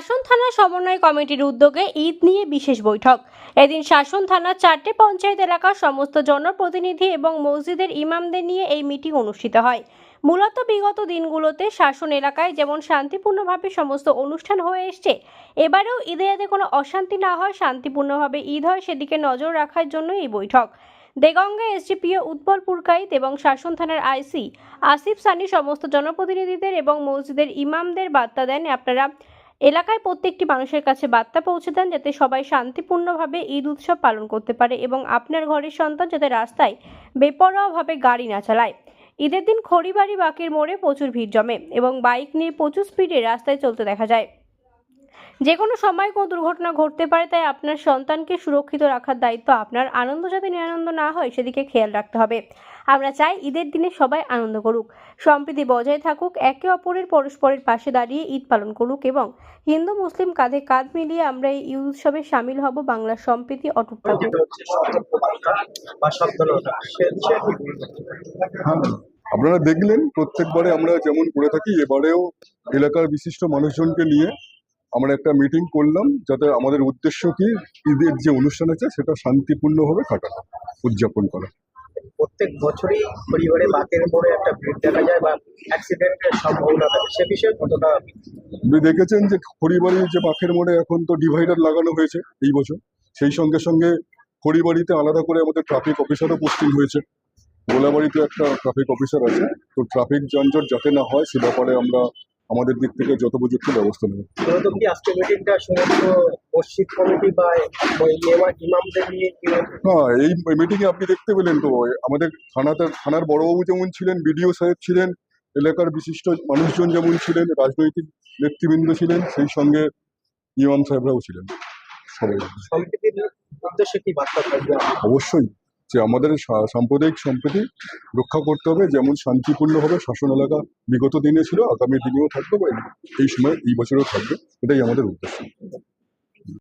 শাসন থানা সমন্বয় কমিটির উদ্যোগে ঈদ নিয়ে বিশেষ বৈঠক। এদিন শাসন থানার চারটে পঞ্চায়েত এলাকার সমস্ত জনপ্রতিনিধি এবং মসজিদের ইমামদের নিয়ে এই মিটিং অনুষ্ঠিত হয়। মূলত বিগত দিনগুলোতে শাসন এলাকায় যেমন শান্তিপূর্ণভাবে সমস্ত অনুষ্ঠান হয়ে এসছে, এবারেও ঈদে যাতে কোনো অশান্তি না হয়, শান্তিপূর্ণভাবে ঈদ হয় সেদিকে নজর রাখার জন্য এই বৈঠক। দেগঙ্গা এসডিপিও উৎপল পুরকাইত এবং শাসন থানার আইসি আসিফ সানি সমস্ত জনপ্রতিনিধিদের এবং মসজিদের ইমামদের বার্তা দেন। আপনারা এলাকায় প্রত্যেকটি মানুষের কাছে বার্তা পৌঁছে দেন যাতে সবাই শান্তিপূর্ণভাবে ঈদ উৎসব পালন করতে পারে এবং আপনার ঘরের সন্তান যাতে রাস্তায় বেপরোয়াভাবে গাড়ি না চালায়। ঈদের দিন খড়িবাড়ি বাকির মোড়ে প্রচুর ভিড় জমে এবং বাইক নিয়ে প্রচুর স্পিডে রাস্তায় চলতে দেখা যায়। যে কোনো সময় কোনো দুর্ঘটনা ঘটতে পারে, তাই আপনার সন্তানকে সুরক্ষিত রাখার দায়িত্ব আপনার। আনন্দ যাতে নিরানন্দ না হয়, সেদিকে খেয়াল রাখতে হবে। আমরা চাই ঈদের দিনে সবাই আনন্দ করুক। সম্প্রীতি বজায় থাকুক একে অপরের পরস্পরের পাশে দাঁড়িয়ে ঈদ পালন করুক এবং হিন্দু মুসলিম কাঁধে কাঁধ মিলিয়ে আমরা এই ঈদ উৎসবে সামিল হব বাংলার সম্প্রীতি অটুট থাকুক আপনারা দেখলেন প্রত্যেকবারে আমরা যেমন করে থাকি এবারেও এলাকার বিশিষ্ট মানুষজনকে নিয়ে আমরা একটা মিটিং করলাম যাতে আমাদের উদ্দেশ্য কি? ঈদের যে অনুষ্ঠান আছে সেটা শান্তিপূর্ণভাবে কাটানো উদযাপন করা। প্রত্যেক বছরই পরিবারে বাকের মোড়ে একটা ভিড় দেখা যায় বা অ্যাক্সিডেন্টের সম্ভাবনা থাকে। সে বিষয়ে কতটা আপনি দেখেছেন যে খড়িবাড়ির যে বাঁকের মোড়ে এখন তো ডিভাইডার লাগানো হয়েছে এই বছর। সেই সঙ্গে সঙ্গে খড়িবাড়িতে আলাদা করে আমাদের ট্রাফিক অফিসারও পোস্টিং হয়েছে। গোলাবাড়িতে একটা ট্রাফিক অফিসার আছে। তো ট্রাফিক যানজট যাতে না হয়, সে ব্যাপারে আমরা আমাদের দিক থেকে যত যথোপযুক্ত ব্যবস্থা নেব? হ্যাঁ? এই মিটিংয়ে আপনি দেখতে পেলেন তো আমাদের থানাতে থানার বড়বাবু যেমন ছিলেন বিডিও সাহেব ছিলেন এলাকার বিশিষ্ট মানুষজন যেমন ছিলেন রাজনৈতিক নেতৃবৃন্দ ছিলেন সেই সঙ্গে ইমাম সাহেবরাও ছিলেন। সবাই। অবশ্যই। যে আমাদের সাম্প্রদায়িক সম্প্রীতি রক্ষা করতে হবে, যেমন শান্তিপূর্ণভাবে শাসন এলাকা বিগত দিনে ছিল, আগামী দিনেও থাকবে বা এই সময় এই বছরেও থাকবে, এটাই আমাদের উদ্দেশ্য।